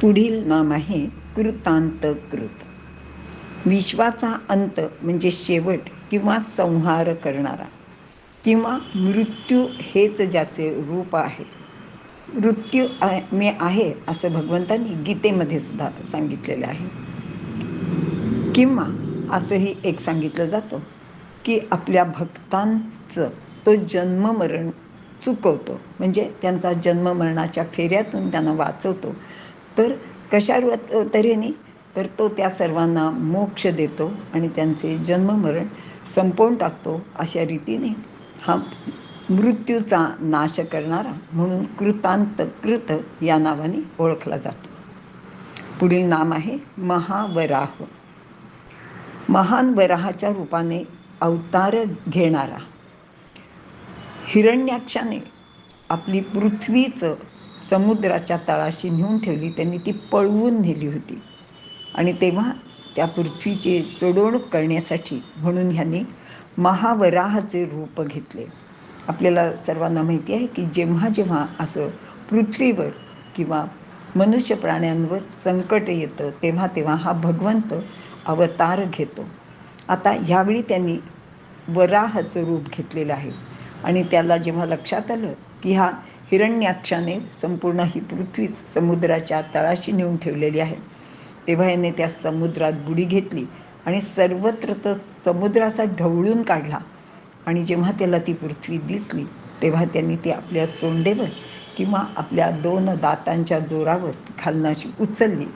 पुढील नाम आहे कृतांत कृत विश्वाचा अंत म्हणजे शेवट किंवा संहार करणारा किंवा मृत्यू हेच ज्याचे रूप आहे. मृत्यू मी आहे असं भगवंतांनी गीतेमध्ये सुद्धा सांगितलेलं आहे. किंवा असंही एक सांगितलं जातं की आपल्या भक्तांचं तो जन्ममरण चुकवतो. म्हणजे त्यांचा जन्ममरणाच्या फेऱ्यातून त्यांना वाचवतो. तर कशा तऱ्हेने? तर तो त्या सर्वांना मोक्ष देतो आणि त्यांचे जन्ममरण संपवून टाकतो अशा रीतीने हा मृत्यूचा नाश करणारा म्हणून कृतांत कृत या नावाने ओळखला जातो. पुढील नाम आहे महावराह. महान वराहाच्या रूपाने अवतार घेणारा. हिरण्याक्षाने आपली पृथ्वीचं समुद्राच्या तळाशी नेऊन ठेवली त्यांनी ती पळवून नेली होती. आणि तेव्हा त्या पृथ्वीची सोडवणूक करण्यासाठी म्हणून ह्यांनी महावराहाचे रूप घेतले. आपल्याला सर्वांना माहिती आहे की जेव्हा जेव्हा असं पृथ्वीवर किंवा मनुष्य प्राण्यांवर संकट येतं तेव्हा तेव्हा हा भगवंत अवतार घेतो. आता ह्यावेळी त्यांनी वराहाचं रूप घेतलेलं आहे. आणि त्याला जेव्हा लक्षात आलं की हा हिरण्याक्षाने संपूर्ण ही पृथ्वीच समुद्राच्या तळाशी नेऊन ठेवलेली आहे. तेव्हा याने त्या समुद्रात बुडी घेतली आणि सर्वत्र तो समुद्राचा ढवळून काढला. आणि जेव्हा त्याला ती पृथ्वी दिसली तेव्हा त्यांनी ती आपल्या सोंडेवर किंवा आपल्या दोन दातांच्या जोरावर खालनाशी उचलली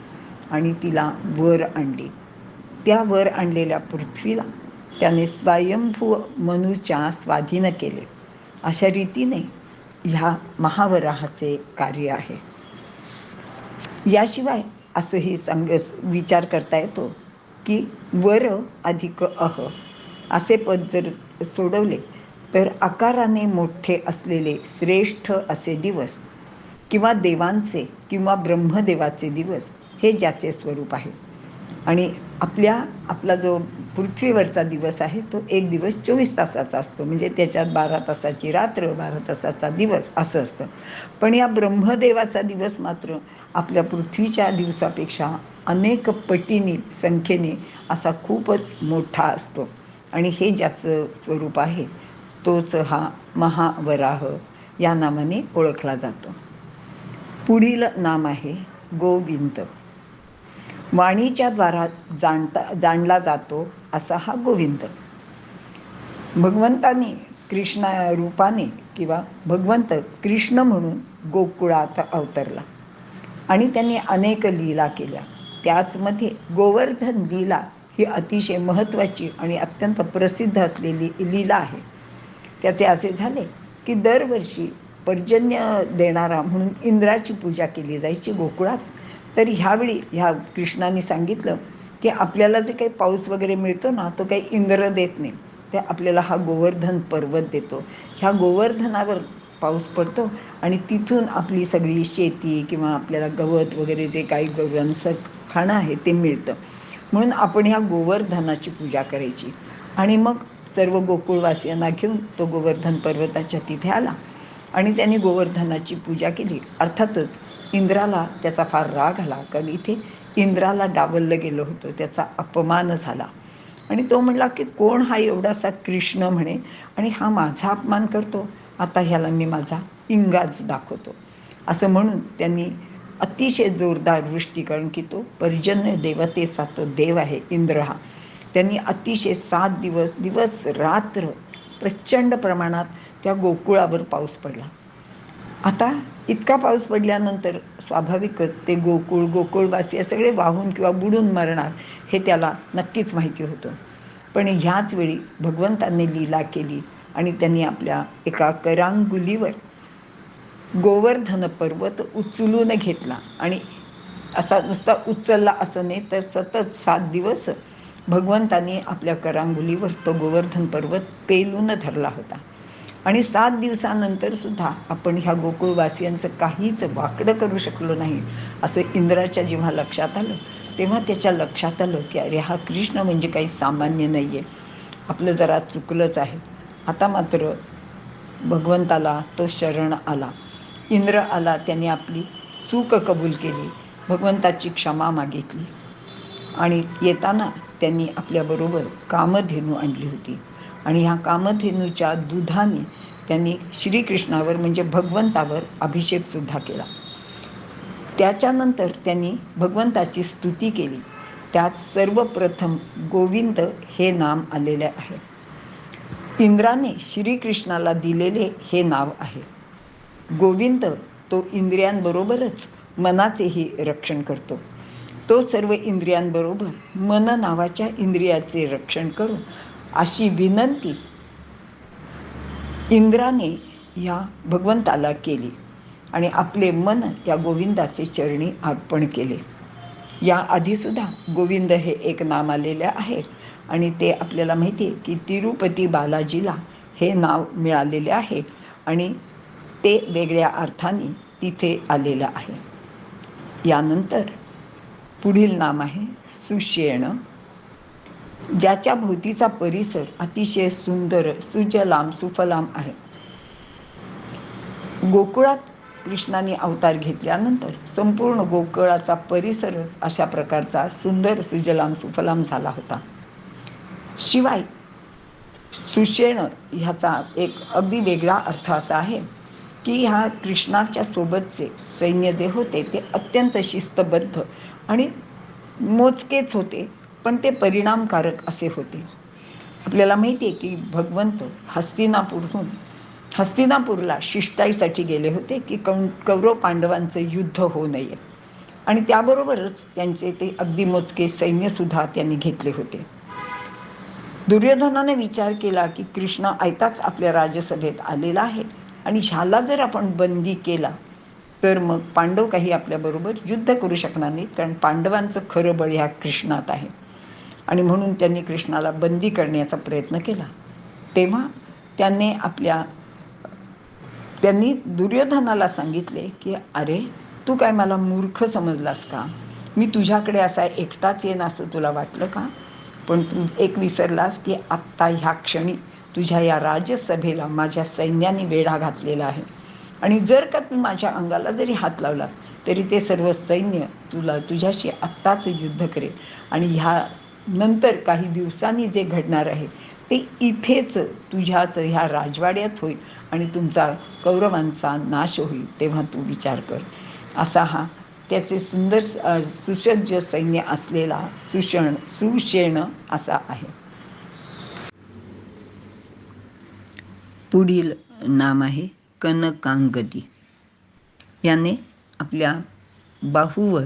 आणि तिला वर आणली. त्या वर आणलेल्या पृथ्वीला त्याने स्वयंभू मनुच्या स्वाधीन केले. अशा रीतीने ह्या महावराहाचे कार्य आहे. याशिवाय असंही सांग विचार करता येतो की वर अधिक अह असे पद जर सोडवले तर आकाराने मोठे असलेले श्रेष्ठ असे दिवस किंवा देवांचे किंवा ब्रह्मदेवाचे दिवस हे ज्याचे स्वरूप आहे. आणि आपल्या आपला जो पृथ्वीवरचा दिवस आहे तो एक दिवस चोवीस तासाचा असतो. म्हणजे त्याच्यात बारा तासाची रात्र बारा तासाचा दिवस असं असतं. पण या ब्रह्मदेवाचा दिवस मात्र आपल्या पृथ्वीच्या दिवसापेक्षा अनेक पटीने संख्येने असा खूपच मोठा असतो. आणि हे ज्याचं स्वरूप आहे तोच हा महावराह या नावाने ओळखला जातो. पुढील नाम आहे गोविंद. वाणीच्या द्वारात जाणता जाणला जातो असा हा गोविंद. भगवंताने कृष्णा रूपाने किंवा भगवंत कृष्ण म्हणून गोकुळात अवतरला आणि त्यांनी अनेक लीला केल्या. त्याचमध्ये गोवर्धन लीला ही अतिशय महत्त्वाची आणि अत्यंत प्रसिद्ध असलेली लीला आहे. त्याचे असे झाले की दरवर्षी पर्जन्य देणारा म्हणून इंद्राची पूजा केली जायची गोकुळात. तर ह्यावेळी ह्या कृष्णाने सांगितलं की आपल्याला जे काही पाऊस वगैरे मिळतो ना तो काही इंद्र देत नाही. ते आपल्याला हा गोवर्धन पर्वत देतो. ह्या गोवर्धनावर पाऊस पडतो आणि तिथून आपली सगळी शेती किंवा आपल्याला गवत वगैरे जे काही गवरांचं खाणं आहे ते मिळतं. म्हणून आपण ह्या गोवर्धनाची पूजा करायची. आणि मग सर्व गोकुळवासियांना घेऊन तो गोवर्धन पर्वताच्या तिथे आला. आणि त्याने गोवर्धनाची पूजा केली. अर्थातच इंद्राला त्याचा फार राग आला कारण इथे इंद्राला डावललं गेलं होतं त्याचा अपमान झाला. आणि तो म्हणला की कोण हा एवढासा कृष्ण म्हणे? आणि हा माझा अपमान करतो? आता ह्याला मी माझा इंगाज दाखवतो. असं म्हणून त्यांनी अतिशय जोरदार वृष्टी कारण की तो पर्जन्य देवतेचा तो देव आहे इंद्र हा. त्यांनी अतिशय सात दिवस दिवस रात्र प्रचंड प्रमाणात त्या गोकुळावर पाऊस पडला. आता इतका पाऊस पडल्यानंतर स्वाभाविकच ते गोकुळ गोकुळवासी सगळे वाहून किंवा बुडून मरणार हे त्याला नक्कीच माहिती होतं. पण ह्याच वेळी भगवंतांनी लीला केली आणि त्यांनी आपल्या एका करांगुलीवर गोवर्धन पर्वत उचलून घेतला आणि असा नुसता उचलला असं नाही तर सतत सात दिवस भगवंतांनी आपल्या करांगुलीवर तो गोवर्धन पर्वत पेलून धरला होता. आणि सात दिवसानंतर सुद्धा आपण ह्या गोकुळवासियांचं काहीच वाकडं करू शकलो नाही असं इंद्राच्या जेव्हा लक्षात आलं तेव्हा त्याच्या लक्षात आलं की अरे हा कृष्ण म्हणजे काही सामान्य नाही आहे आपलं जरा चुकलंच आहे. आता मात्र भगवंताला तो शरण आला. इंद्र आला त्याने आपली चूक कबूल केली भगवंताची क्षमा मागितली. आणि येताना त्यांनी आपल्याबरोबर कामधेनू आणली होती. आणि ह्या कामधेनूच्या दुधाने त्यांनी श्रीकृष्णावर म्हणजे भगवंतावर अभिषेकसुद्धा केला. त्याच्यानंतर त्यांनी भगवंताची स्तुती केली. त्यात सर्वप्रथम गोविंद हे नाम आलेले आहे. इंद्राने श्रीकृष्णाला दिलेले हे नाव आहे. गोविंद तो इंद्रियांबरोबरच मनाचेही रक्षण करतो. तो सर्व इंद्रियांबरोबर मन नावाच्या इंद्रियाचे रक्षण करून अशी विनंती इंद्राने या भगवंताला केली आणि आपले मन या गोविंदाचे चरणी अर्पण केले. या आधीसुद्धा गोविंद हे एक नाम आलेले आहे आणि ते आपल्याला माहिती आहे की तिरुपती बालाजीला हे नाव मिळालेले आहे आणि ते वेगळ्या अर्थाने तिथे आलेलं आहे. यानंतर पुढील नाम आहे सुशेण ज्याच्या भोवतीचा परिसर अतिशय सुंदर सुजलाम सुफलाम आहे. गोकुळात कृष्णाने अवतार घेतल्यानंतर संपूर्ण गोकुळाचा परिसरच अशा प्रकारचा सुंदर सुजलाम सुफलाम झाला होता. शिवाय सुषेण ह्याचा एक अगदी वेगळा अर्थ असा आहे की ह्या कृष्णाच्या सोबतचे सैन्य जे होते ते अत्यंत शिस्तबद्ध आणि मोजकेच होते. पण ते परिणामकारक असे होते. आपल्याला माहिती आहे की भगवंत हस्तिनापूरहून हस्तिनापूरला शिष्टाईसाठी गेले होते की कौ कौरव पांडवांचं युद्ध होऊ नये. आणि त्याबरोबरच त्यांचे ते अगदी मोजके सैन्यसुद्धा त्यांनी घेतले होते. दुर्योधनाने विचार केला की कृष्ण आयताच आपल्या राजसभेत आलेला आहे आणि ह्याला जर आपण बंदी केला तर मग पांडव काही आपल्याबरोबर युद्ध करू शकणार नाहीत कारण पांडवांचं खरं बळ ह्या कृष्णात आहे. आणि म्हणून त्यांनी कृष्णाला बंदी करण्याचा प्रयत्न केला. तेव्हा त्यांनी आपल्या त्यांनी दुर्योधनाला सांगितले की अरे तू काय मला मूर्ख समजलास का? मी तुझ्याकडे असा एकटाच येईन असं तुला वाटलं का? पण तू एक विसरलास की आत्ता ह्या क्षणी तुझ्या या राजसभेला माझ्या सैन्याने वेढा घातलेला आहे. आणि जर का तू माझ्या अंगाला जरी हात लावलास तरी ते सर्व सैन्य तुला तुझ्याशी आत्ताच युद्ध करेल. आणि ह्या नंतर काही दिवसांनी जे घडणार आहे ते इथेच तुझ्याच ह्या राजवाड्यात होईल आणि तुमचा कौरवांचा नाश होईल तेव्हा तू विचार कर. असा हा त्याचे सुंदर सुसज्ज सैन्य असलेला सुषण सुषेण असा आहे. पुढील नाम आहे कनकांगदी. याने आपल्या बाहूवर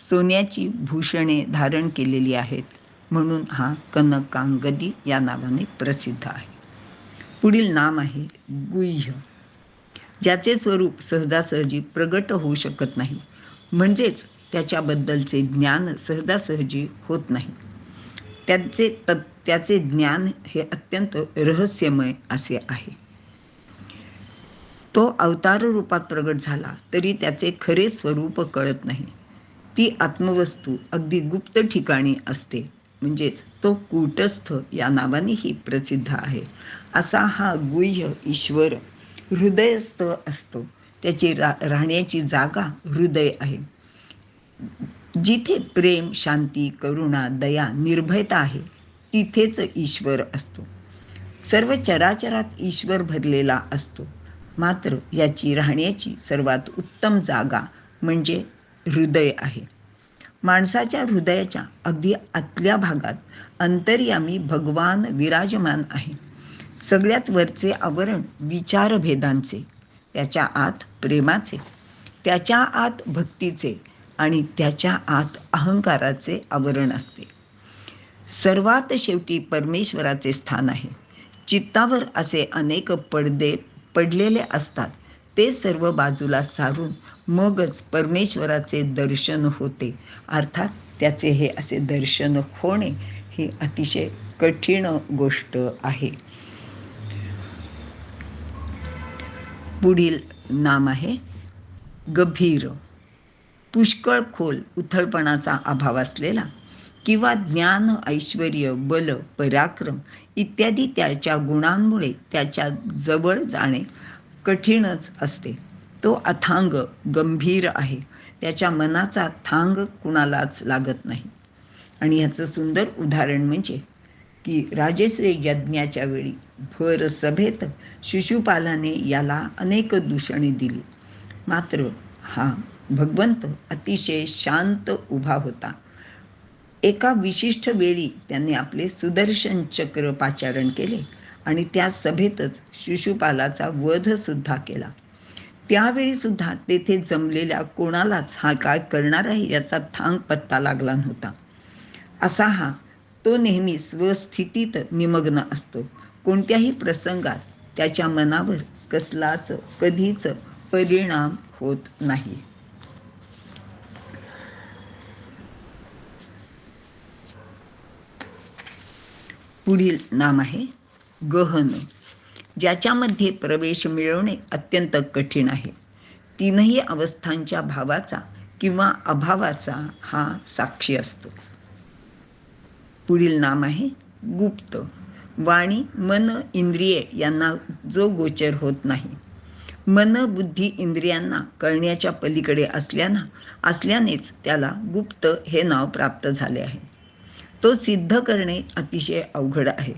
सोन्याची भूषणे धारण केलेली आहेत. म्हणून हा कनकांगदी या नावाने प्रसिद्ध आहे. पुढील नाम आहे गुह्य. ज्याचे स्वरूप सहजासहजी प्रगट होऊ शकत नाही. म्हणजेच त्याच्याबद्दलचे ज्ञान सहजासहजी होत नाही. त्याचे त्याचे ज्ञान हे अत्यंत रहस्यमय असे आहे. तो अवतार रूपात प्रगट झाला तरी त्याचे खरे स्वरूप कळत नाही. ती आत्मवस्तू अगदी गुप्त ठिकाणी असते. म्हणजेच तो कूटस्थ या नावानेही प्रसिद्ध आहे. असा हा गुह्य ईश्वर हृदयस्थ असतो. त्याची रा राहण्याची जागा हृदय आहे. जिथे प्रेम शांती करुणा दया निर्भयता आहे तिथेच ईश्वर असतो. सर्व चराचरात ईश्वर भरलेला असतो. मात्र याची राहण्याची सर्वात उत्तम जागा म्हणजे हृदय आहे. माणसाच्या हृदयाच्या अगदी आतल्या भागात अंतर्यामी भगवान विराजमान आहे. सगळ्यात वरचे आवरण विचारभेदांचे त्याच्या आत प्रेमाचे त्याच्या आत भक्तीचे आणि त्याच्या आत अहंकाराचे आवरण असते. सर्वात शेवटी परमेश्वराचे स्थान आहे. चित्तावर असे अनेक पडदे पडलेले असतात. ते सर्व बाजूला सारून मगच परमेश्वराचे दर्शन होते. अर्थात त्याचे हे असे दर्शन होणे ही अतिशय कठीण गोष्ट आहे. पुढील नाम आहे गभीर. पुष्कळ खोल उथळपणाचा अभाव असलेला किंवा ज्ञान ऐश्वर बल पराक्रम इत्यादी त्याच्या गुणांमुळे त्याच्याजवळ जाणे कठीणच असते. तो अथांग गंभीर आहे. त्याच्या मनाचा थांग कुणालाच लागत नाही. आणि ह्याचं सुंदर उदाहरण म्हणजे की राजेश्री यज्ञाच्या वेळी भर सभेत शिशुपालाने याला अनेक दूषणे दिली. मात्र हा भगवंत अतिशय शांत उभा होता. एका विशिष्ट वेळी त्याने आपले सुदर्शन चक्र पाचारण केले आणि त्या सभेतच शिशुपालाचा वध सुद्धा केला. त्यावेळी सुद्धा तेथे जमलेल्या कोणालाच हा काय करणार आहे याचा थांग पत्ता लागला नव्हता. असा हा तो नेहमी स्वस्थितीत निमग्न असतो. कोणत्याही प्रसंगात त्याच्या मनावर कसलाच कधीच परिणाम होत नाही. पुढील नाम आहे गहन. ज्याच्यामध्ये प्रवेश मिळवणे अत्यंत कठीण आहे. तीनही अवस्थांच्या भावाचा किंवा अभावाचा हा साक्षी असतो. पुढील नाम आहे गुप्त. वाणी मन इंद्रिये यांना जो गोचर होत नाही. मन बुद्धी इंद्रियांना कळण्याच्या पलीकडे असल्याना असल्यानेच त्याला गुप्त हे नाव प्राप्त झाले आहे. तो सिद्ध करणे अतिशय अवघड आहे.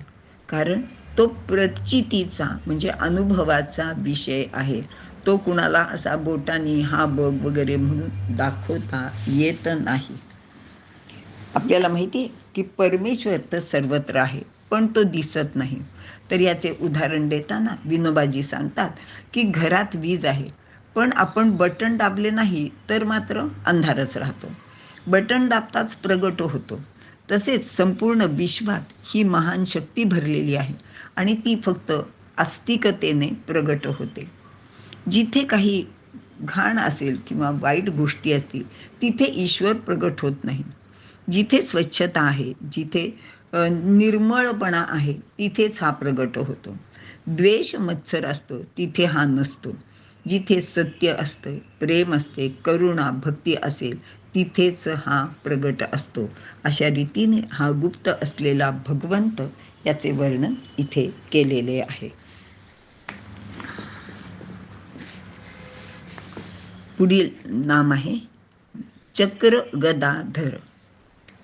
कारण तो प्रचितीचा म्हणजे अनुभवाचा विषय आहे. तो कुणाला असा बोटानी हा बघ वगैरे म्हणून दाखवता येत नाही. आपल्याला माहिती आहे की परमेश्वर तर सर्वत्र आहे पण तो दिसत नाही. तर याचे उदाहरण देताना विनोबाजी सांगतात की घरात वीज आहे पण आपण बटन दाबले नाही तर मात्र अंधारच राहतो. बटन दाबताच प्रगट होतो. तसेच संपूर्ण विश्वात ही महान शक्ती भरलेली आहे. आणि ती फक्त आस्तिकतेने प्रगट होते. जिथे काही घाण असेल किंवा वाईट गोष्टी असतील तिथे ईश्वर प्रगट होत नाही. जिथे स्वच्छता आहे जिथे निर्मळपणा आहे तिथेच हा प्रगट होतो. द्वेष मत्सर असतो तिथे हा नसतो. जिथे सत्य असतं प्रेम असते करुणा भक्ती असेल तिथेच हा प्रगट असतो. अशा रीतीने हा गुप्त असलेला भगवंत याचे वर्णन इथे केलेले आहे. पुढील नाम आहे चक्र गदाधर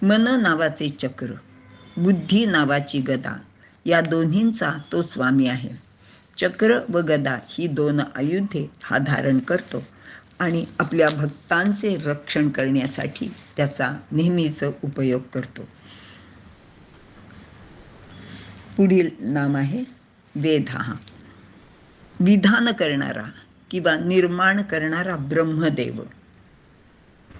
मन नावाचे चक्र बुद्धी नावाची गदा या दोन्हींचा तो स्वामी आहे. चक्र व गदा ही दोन आयुधे हा धारण करतो आणि आपल्या भक्तांचे रक्षण करण्यासाठी त्याचा नेहमीच उपयोग करतो. पुढील नाम आहे वेधा. विधान करणारा किंवा निर्माण करणारा ब्रह्मदेव.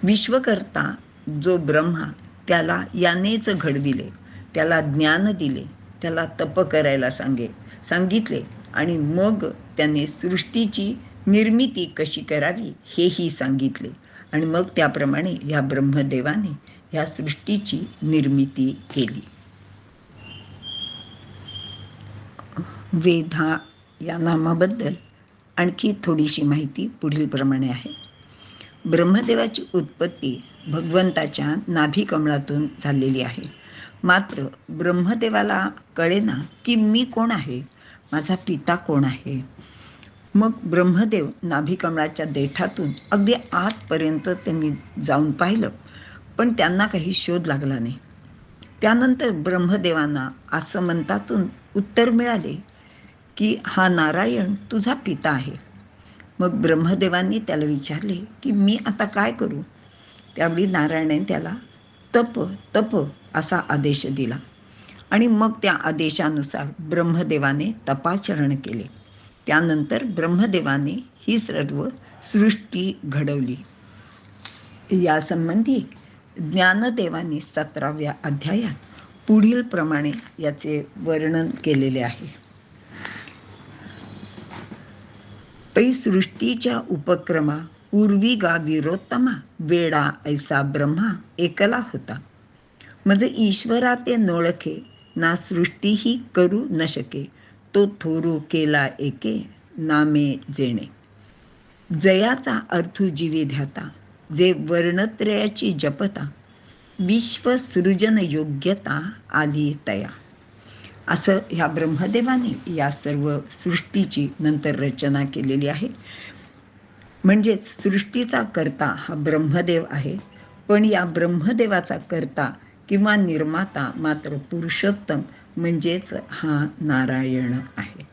विश्वकर्ता जो ब्रह्मा त्याला यानेच घडविले त्याला ज्ञान दिले त्याला तप करायला सांगे सांगितले आणि मग त्याने सृष्टीची निर्मिती कशी करावी हेही सांगितले. आणि मग त्याप्रमाणे या ब्रह्मदेवाने ह्या सृष्टीची निर्मिती केली. वेधा या नामाबद्दल आणखी थोडीशी माहिती पुढील प्रमाणे आहे. ब्रह्मदेवाची उत्पत्ती भगवंताच्या नाभिकमळातून झालेली आहे. मात्र ब्रह्मदेवाला कळेना की मी कोण आहे? माझा पिता कोण आहे? मग ब्रह्मदेव नाभिकमळाच्या देठातून अगदी आतपर्यंत त्यांनी जाऊन पाहिलं पण त्यांना काही शोध लागला नाही. त्यानंतर ब्रह्मदेवांना आसमंतातून उत्तर मिळाले की हा नारायण तुझा पिता आहे. मग ब्रह्मदेवांनी त्याला विचारले की मी आता काय करू? त्यावेळी नारायणाने त्याला तप तप असा आदेश दिला. आणि मग त्या आदेशानुसार ब्रह्मदेवाने तपाचरण केले. त्यानंतर ब्रह्मदेवाने ही सर्व सृष्टी घडवली. यासंबंधी ज्ञानदेवांनी सतराव्या अध्यायात पुढील प्रमाणे याचे वर्णन केलेले आहे. पै सृष्टीच्या उपक्रमा पूर्वी गा विरोत्तमा वेडा ऐसा ब्रह्मा एकला होता. म्हणजे ईश्वरा ते नोळखे ना सृष्टीही करू न शके तो थोरू केला एके नामे जेणे. जयाचा अर्थू जीवी ध्याता जे वर्णत्रयाची जपता विश्वसृजन योग्यता आली तया. असं ह्या ब्रह्मदेवाने या सर्व सृष्टीची नंतर रचना केलेली आहे. म्हणजेच सृष्टीचा करता हा ब्रह्मदेव आहे. पण या ब्रह्मदेवाचा करता किंवा निर्माता मात्र पुरुषोत्तम म्हणजेच हा नारायण आहे.